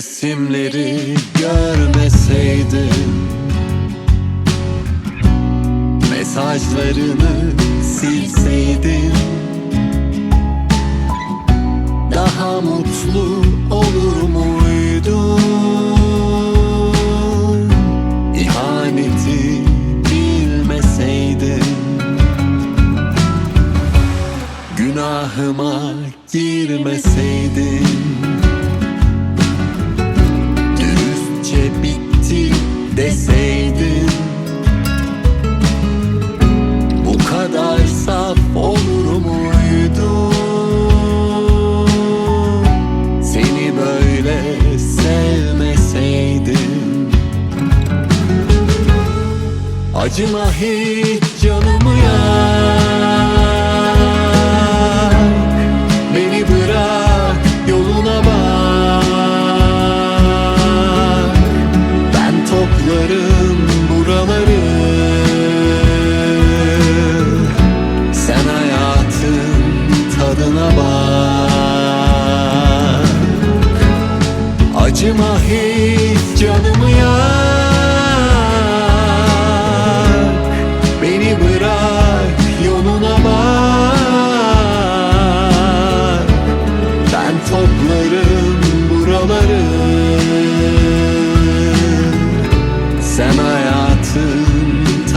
resimleri görmeseydim Mesajlarını silseydim Daha mutlu olur muydum? İhaneti bilmeseydim Günahıma girmeseydim kadar saf olur muydum Seni böyle sevmeseydim. Acıma hiç canımı yak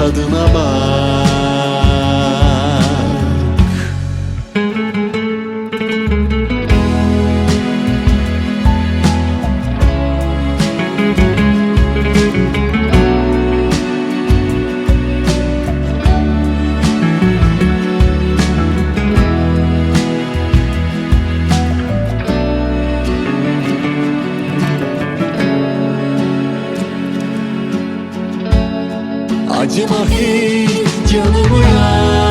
tadına bak Acıma hiç canımı yak